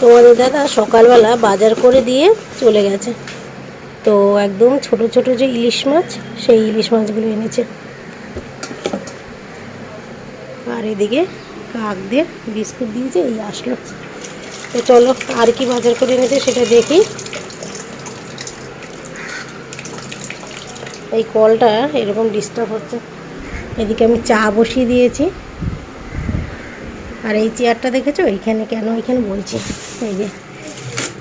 তোমাদের দাদা, সকালবেলা বাজার করে দিয়ে চলে গেছে। তো একদম ছোট ছোট যে ইলিশ মাছ, সেই ইলিশ মাছগুলো এনেছে। আর এদিকে কাক দিয়ে বিস্কুট দিয়েছে, এই আসলো। তো চলো, আর কি বাজার করে এনেছে সেটা দেখি। এই কলটা এরকম ডিস্টার্ব হচ্ছে। এদিকে আমি চা বসিয়ে দিয়েছি। আর এই চেয়ারটা দেখেছ? এইখানে কেন? এইখানে বলছি। যে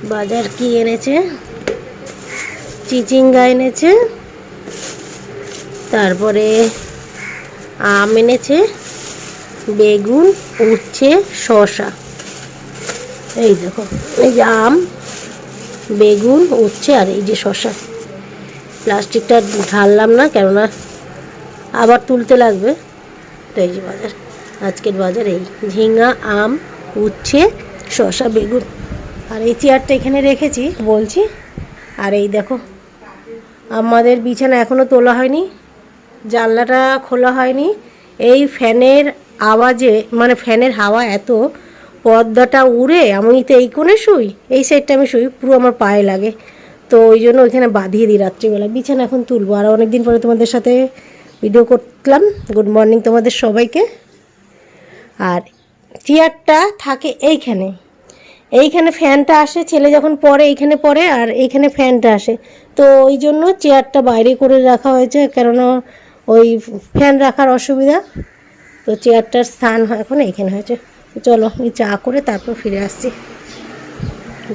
বাজার কি এনেছে? চিচিঙ্গা এনেছে। তারপরে আম এনেছে। বেগুন, উচ্ছে, শসা। এই দেখো, এই যে আম, বেগুন, উচ্ছে আর এই যে শসা। প্লাস্টিকটা ঢাললাম না, কেননা আবার তুলতে লাগবে। তো এই যে বাজার, আজকের বাজার এই ঝিঙ্গা আম, উচ্ছে শসা, বেগুন। আর এই চেয়ারটা এখানে রেখেছি। বলছি, আর এই দেখো, আমাদের বিছানা এখনও তোলা হয়নি, জানলাটা খোলা হয়নি। এই ফ্যানের আওয়াজে মানে ফ্যানের হাওয়া এত, পর্দাটা উড়ে আমি তো এই কোণে শুই, এই সাইডটা আমি শুই, পুরো আমার পায়ে লাগে। তো ওই জন্য ওইখানে বাঁধিয়ে দিই রাত্রিবেলা। বিছানা এখন তুলবো। আর অনেক দিন পরে তোমাদের সাথে ভিডিও করলাম। গুড মর্নিং তোমাদের সবাইকে। আর চেয়ারটা থাকে এইখানে। এইখানে ফ্যানটা আসে, ছেলে যখন পড়ে এইখানে পড়ে আর এইখানে ফ্যানটা আসে। তো ওই জন্য চেয়ারটা বাইরে করে রাখা হয়েছে, কেননা ওই ফ্যান রাখার অসুবিধা। তো চেয়ারটার স্থান এখন এইখানে হয়েছে। চলো, আমি চা করে তারপর ফিরে আসছি।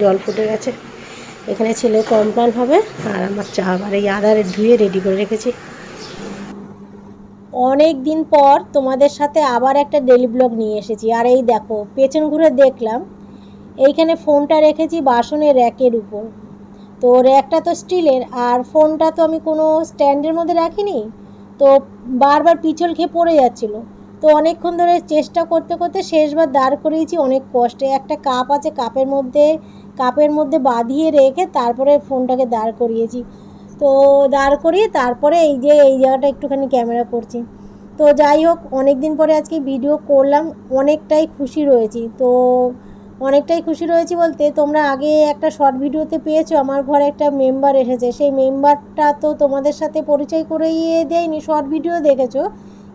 জল ফুটে গেছে। এখানে ছেলে কমপ্লান হবে আর আমার চা আবার এই আদারে ধুয়ে রেডি করে রেখেছি। অনেক দিন পর তোমাদের সাথে আবার একটা ডেলি ব্লগ নিয়ে এসেছি। আর এই দেখো, পেছন ঘুরে দেখলাম, এইখানে ফোনটা রেখেছি বাসনের র্যাকের উপর। তো র্যাকটা তো স্টিলের আর ফোনটা তো আমি কোনো স্ট্যান্ডের মধ্যে রাখিনি, তো বারবার পিছল খেয়ে পড়ে যাচ্ছিল। তো অনেকক্ষণ ধরে চেষ্টা করতে করতে শেষবার দাঁড় করিয়েছি অনেক কষ্টে। একটা কাপ আছে কাপের মধ্যে কাপের মধ্যে বাঁধিয়ে রেখে তারপরে ফোনটাকে দাঁড় করিয়েছি। তো দাঁড় করিয়ে তারপরে এই যে, এই জায়গাটা একটুখানি ক্যামেরা করছি। তো যাই হোক অনেক দিন পরে আজকে ভিডিও করলাম, অনেকটাই খুশি রয়েছি। তো অনেকটাই খুশি রয়েছি বলতে, তোমরা আগে একটা শর্ট ভিডিওতে পেয়েছ, আমার ঘরে একটা মেম্বার এসেছে। সেই মেম্বারটা তো তোমাদের সাথে পরিচয় করিয়ে দেয়নি শর্ট ভিডিও দেখেছ,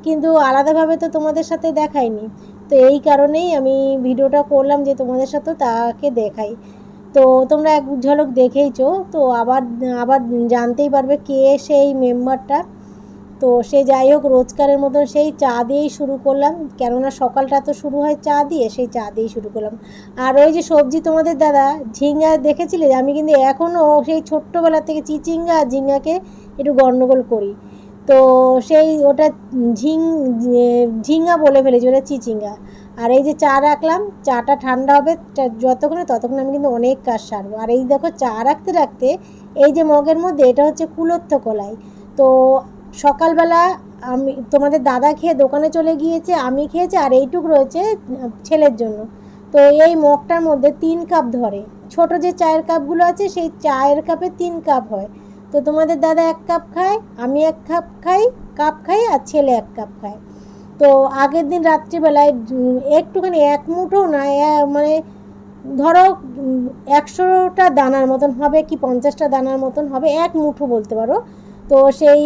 কিন্তু আলাদাভাবে তো তোমাদের সাথে দেখাইনি তো এই কারণেই আমি ভিডিওটা করলাম যে তোমাদের সাথে তাকে দেখাই। তো তোমরা এক ঝলক দেখেইছো, তো আবার আবার জানতেই পারবে কে সেই মেম্বারটা। তো সে যাই হোক, রোজকারের মতো সেই চা দিয়েই শুরু করলাম, কেননা সকালটা তো শুরু হয় চা দিয়ে, সেই চা দিয়েই শুরু করলাম। আর ওই যে সবজি তোমাদের দাদা, ঝিঙ্গা দেখেছিলে? আমি কিন্তু এখনও সেই ছোট্টবেলা থেকে চিচিঙ্গা, ঝিঙ্গাকে একটু গণ্ডগোল করি। তো সেই ওটা ঝিং ঝিঙ্গা বলে ফেলেছি, ওটা চিচিঙ্গা। আর এই যে চা রাখলাম, চাটা ঠান্ডা হবে যতক্ষণে ততক্ষণ আমি কিন্তু অনেক কাজ সারবো। আর এই দেখো চা রাখতে রাখতে এই যে মগের মধ্যে এটা হচ্ছে কুলত্থ কলাই। তো সকালবেলা আমি, তোমাদের দাদা খেয়ে দোকানে চলে গিয়েছে, আমি খেয়েছি, আর এইটুক রয়েছে ছেলের জন্য। তো এই মগটার মধ্যে তিন কাপ ধরে। ছোট যে চায়ের কাপগুলো আছে, সেই চায়ের কাপে তিন কাপ হয়। তো তোমাদের দাদা এক কাপ খায়, আমি এক কাপ খাই কাপ খাই, আর ছেলে এক কাপ খায়। তো আগের দিন রাত্রিবেলায় একটুখানি এক মুঠো না মানে ধরো একশোটা দানার মতন হবে কি পঞ্চাশটা দানার মতন হবে, এক মুঠো বলতে পারো। তো সেই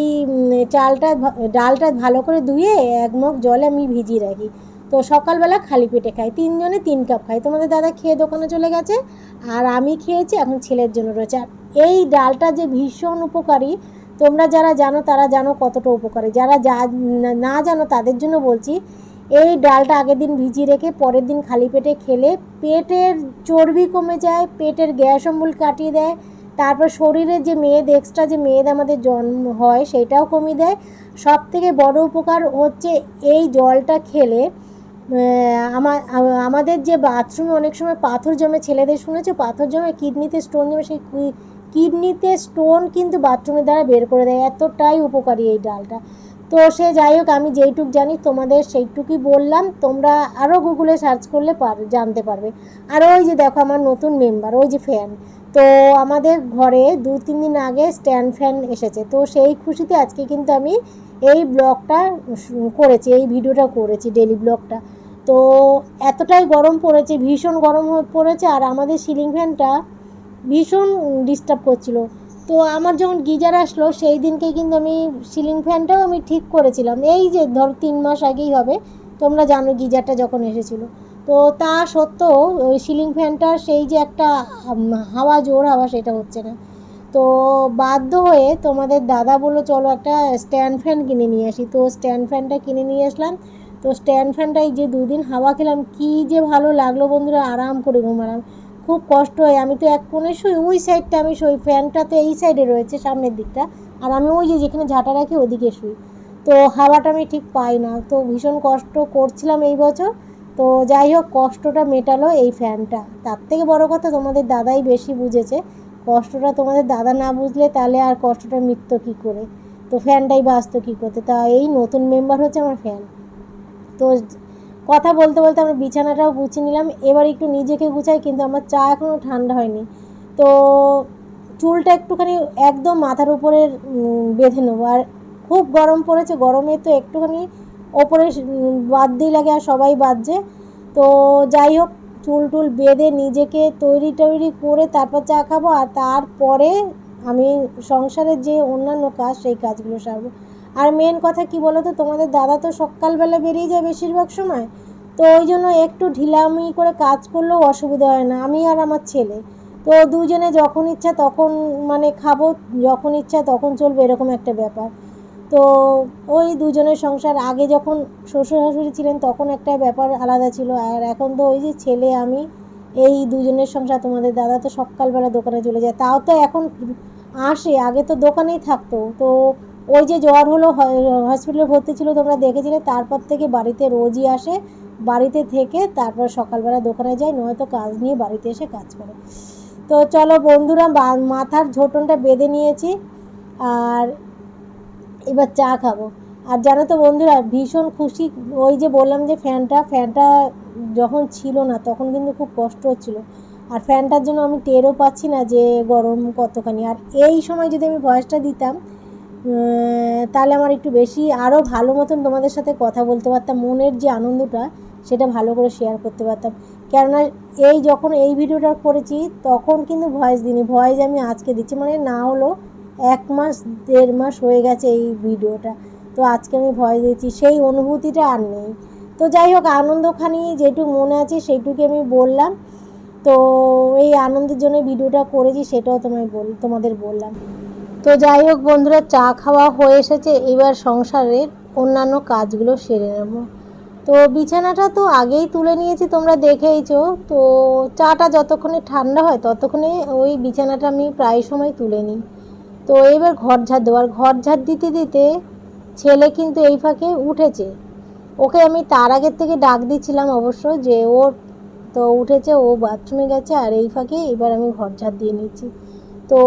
চালটা ডালটা ভালো করে ধুয়ে এক মগ জলে আমি ভিজিয়ে রাখি। তো সকালবেলা খালি পেটে খাই, তিনজনে তিন কাপ খাই। তোমাদের দাদা খেয়ে দোকানে চলে গেছে, আর আমি খেয়েছি, এখন ছেলের জন্য রয়েছে। আর এই ডালটা যে ভীষণ উপকারী তোমরা যারা জানো, তারা জানো কতটা উপকারী। যারা যা, না জানো, তাদের জন্য বলছি, এই ডালটা আগের দিন ভিজিয়ে রেখে পরের দিন খালি পেটে খেলে পেটের চর্বি কমে যায়, পেটের গ্যাস অম্বল কাটিয়ে দেয়, তারপর শরীরের যে মেদ এক্সট্রা যে মেদ আমাদের জন্ম হয়, সেটাও কমিয়ে দেয়। সব থেকে বড় উপকার হচ্ছে এই জলটা খেলে আমার আমাদের যে বাথরুমে অনেক সময় পাথর জমে, ছেলেদের শুনেছো? পাথর জমে কিডনিতে স্টোন জমে সেই কিডনিতে স্টোন কিন্তু বাথরুমের দ্বারা বের করে দেয়, এতটাই উপকারী এই ডালটা। তো সে যাই হোক, আমি যেইটুক জানি, তোমাদের সেইটুকুই বললাম, তোমরা আরও গুগলে সার্চ করলে পার, জানতে পারবে। আর ওই যে দেখো, আমার নতুন মেম্বার ওই যে ফ্যান তো আমাদের ঘরে দু, তিন দিন আগে স্ট্যান্ড ফ্যান এসেছে। তো সেই খুশিতে আজকে কিন্তু আমি এই ব্লগটা করেছি, এই ভিডিওটা করেছি ডেলি ব্লগটা। তো এতটাই গরম পড়েছে, ভীষণ গরম পড়েছে, আর আমাদের সিলিং ফ্যানটা ভীষণ ডিস্টার্ব করছিল। তো আমার যখন গিজার আসলো, সেই দিনকে কিন্তু আমি সিলিং ফ্যানটাও আমি ঠিক করেছিলাম। এই যে ধর তিন মাস আগেই হবে, তোমরা জানো গিজারটা যখন এসেছিল। তো তা সত্ত্বেও ওই সিলিং ফ্যানটার সেই যে একটা হাওয়া জোর হাওয়া সেটা হচ্ছে না। তো বাধ্য হয়ে তোমাদের দাদা বলল, চলো একটা স্ট্যান্ড ফ্যান কিনে নিয়ে আসি। তো স্ট্যান্ড ফ্যানটা কিনে নিয়ে আসলাম। তো স্ট্যান্ড ফ্যানটাই যে দুদিন হাওয়া খেলাম, কী যে ভালো লাগল বন্ধুরা, আরাম করে ঘুমালাম। খুব কষ্ট হয়। আমি তো এক কোণে শুই, ওই সাইডটা আমি শুই ফ্যানটা তো এই সাইডে রয়েছে সামনের দিকটা। আর আমি ওই যে যেখানে ঝাঁটা রাখি ওদিকে শুই। তো হাওয়াটা আমি ঠিক পাই না। তো ভীষণ কষ্ট করছিলাম এই বছর। তো যাই হোক, কষ্টটা মেটালো এই ফ্যানটা তার থেকে বড় কথা তোমাদের দাদাই বেশি বুঝেছে। কষ্টটা তোমাদের দাদা না বুঝলে তাহলে আর কষ্টটা মিটতো কী করে? তো ফ্যানটাই বাঁচতো কী করতে? তা এই নতুন মেম্বার হচ্ছে আমার ফ্যান তো কথা বলতে বলতে আমরা বিছানাটাও গুছিয়ে নিলাম। এবার একটু নিজেকে গুছাই, কিন্তু আমার চা এখনও ঠান্ডা হয়নি। তো চুলটা একটুখানি একদম মাথার উপরে বেঁধে নেব। আর খুব গরম পড়েছে, গরমে তো একটুখানি ওপরে বাদ দিয়ে লাগে আর সবাই বাজছে। তো যাই হোক, চুল টুল বেঁধে নিজেকে তৈরি টৈরি করে তারপর চা খাব। আর তারপরে আমি সংসারের যে অন্যান্য কাজ, সেই কাজগুলো সারবো। আর মেন কথা কি বলো তো তোমাদের দাদা তো সকালবেলা বেরিয়ে যায় বেশিরভাগ সময়, তো ওই জন্য একটু ঢিলামি করে কাজ করলেও অসুবিধা হয় না, আমি আর আমার ছেলে। তো দুজনে যখন ইচ্ছা তখন মানে খাব, যখন ইচ্ছা তখন চলবে, এরকম একটা ব্যাপার। তো ওই দুজনের সংসার, আগে যখন শ্বশুর শাশুড়ি ছিলেন তখন একটা ব্যাপার আলাদা ছিল, আর এখন তো ওই যে ছেলে, আমি, এই দুজনের সংসার, তোমাদের দাদা তো সকালবেলা দোকানে চলে যায়, তাও তো এখন আসে, আগে তো দোকানেই থাকতো, তো ওই যে জ্বর হলো হসপিটালে ভর্তি ছিল, তোমরা দেখেছিলে, তারপর থেকে বাড়িতে রোজই আসে, বাড়িতে থেকে তারপর সকালবেলা দোকানে যায়, নয়তো কাজ নিয়ে বাড়িতে এসে কাজ করে। তো চলো বন্ধুরা মাথার ঝোটনটা বেঁধে নিয়েছি, আর এবার চা খাব। আর জানো তো বন্ধুরা, ভীষণ খুশি, ওই যে বললাম যে ফ্যানটা ফ্যানটা যখন ছিল না, তখন কিন্তু খুব কষ্ট হচ্ছিল। আর ফ্যানটার জন্য আমি টেরও পাচ্ছি না যে গরম কতখানি। আর এই সময় যদি আমি ভয়েসটা দিতাম তাহলে আমার একটু বেশি আরও ভালো মতন তোমাদের সাথে কথা বলতে পারতাম, মনের যে আনন্দটা, সেটা ভালো করে শেয়ার করতে পারতাম। কেননা এই যখন এই ভিডিওটা করেছি, তখন কিন্তু ভয়েস দিইনি, ভয়েস আমি আজকে দিচ্ছি মানে না হলো এক মাস, দেড় মাস হয়ে গেছে এই ভিডিওটা। তো আজকে আমি ভয়েস দিচ্ছি, সেই অনুভূতিটা আর নেই। তো যাই হোক, আনন্দখানি যেটুকু মনে আছে, সেইটুকু আমি বললাম। তো এই আনন্দের জন্য ভিডিওটা করেছি, সেটাও তোমায় বল, তোমাদের বললাম। তো যাই হোক বন্ধুরা, চা খাওয়া হয়ে এসেছে। এবার সংসারের অন্যান্য কাজগুলো সেরে নেব। তো বিছানাটা তো আগেই তুলে নিয়েছি, তোমরা দেখেইছো। তো চাটা যতক্ষণে ঠান্ডা হয়, ততক্ষণে ওই বিছানাটা আমি প্রায় সময় তুলে নিই। তো এবার ঘর ঝাড় দেবো। আর ঘর ঝাড় দিতে দিতে ছেলে কিন্তু এই ফাঁকে উঠেছে। ওকে আমি তার আগের থেকে ডাক দিচ্ছিলাম অবশ্য যে, ওর তো উঠেছে, ও বাথরুমে গেছে, আর এই ফাঁকে এবার আমি ঘর ঝাড় দিয়ে নিচ্ছি। তো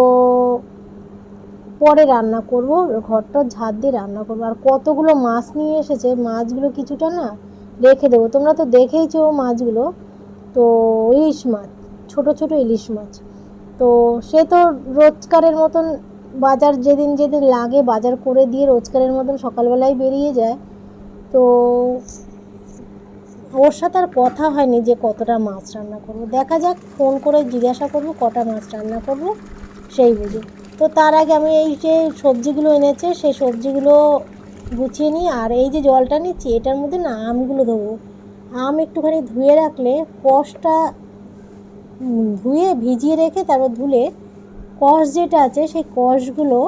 পরে রান্না করব, ঘরটা ঝাড় দিয়ে রান্না করব। আর কতগুলো মাছ নিয়ে এসেছে, মাছগুলো কিছুটা না রেখে দেবো। তোমরা তো দেখেইছো মাছগুলো। তো ইলিশ মাছ, ছোট ছোট ইলিশ মাছ। তো সে তো রোজকারের মতন বাজার যেদিন যেদিন লাগে বাজার করে দিয়ে রোজকারের মতন সকালবেলায় বেরিয়ে যায়। তো ওর সাথে আর কথা হয়নি যে কতটা মাছ রান্না করব। দেখা যাক, ফোন করে জিজ্ঞাসা করব, কটা মাছ রান্না করব, সেই বুঝে। তো তার আগে আমি এই যে সবজিগুলো এনেছে, সেই সবজিগুলো গুছিয়ে নিই আর এই যে জলটা নিচ্ছি, এটার মধ্যে না আমগুলো দেবো। আম একটুখানি ধুয়ে রাখলে কষটা ধুয়ে ভিজিয়ে রেখে তারপর ধুলে কষ যেটা আছে, সেই কষগুলো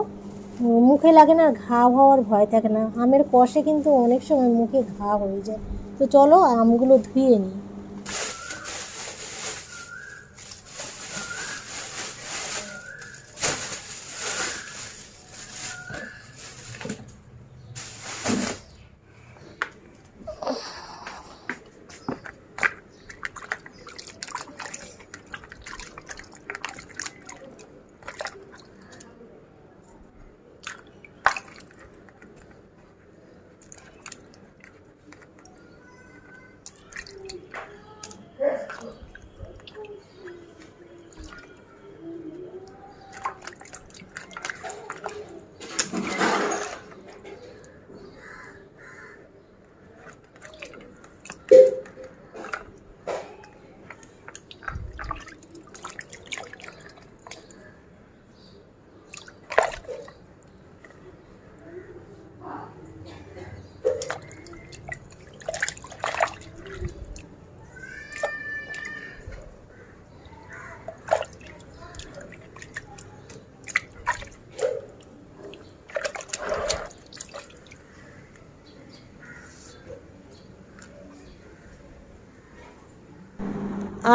মুখে লাগে না ঘা হওয়ার ভয় থাকে না। আমের কষে কিন্তু অনেক সময় মুখে ঘা হয়ে যায়। তো চলো আমগুলো ধুয়ে নিই।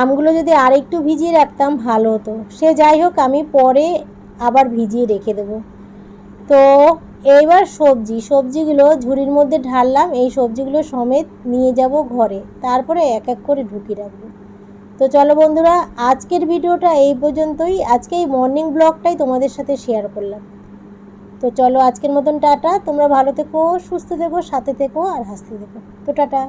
আমগুলো যদি আরেকটু ভিজিয়ে রাখতাম, ভালো হতো। সে যাই হোক, আমি পরে আবার ভিজিয়ে রেখে দেবো। তো এইবার সবজি, সবজিগুলো ঝুড়ির মধ্যে ঢাললাম, এই সবজিগুলো সমেত নিয়ে যাব ঘরে। তারপরে এক এক করে ঢুকিয়ে রাখব। তো চলো বন্ধুরা, আজকের ভিডিওটা এই পর্যন্তই। আজকে এই মর্নিং ব্লগটাই তোমাদের সাথে শেয়ার করলাম। তো চলো আজকের মতন টাটা। তোমরা ভালো থেকো, সুস্থ থেকো, সাথে থেকো, আর হাসতে থেকো। তো টাটা।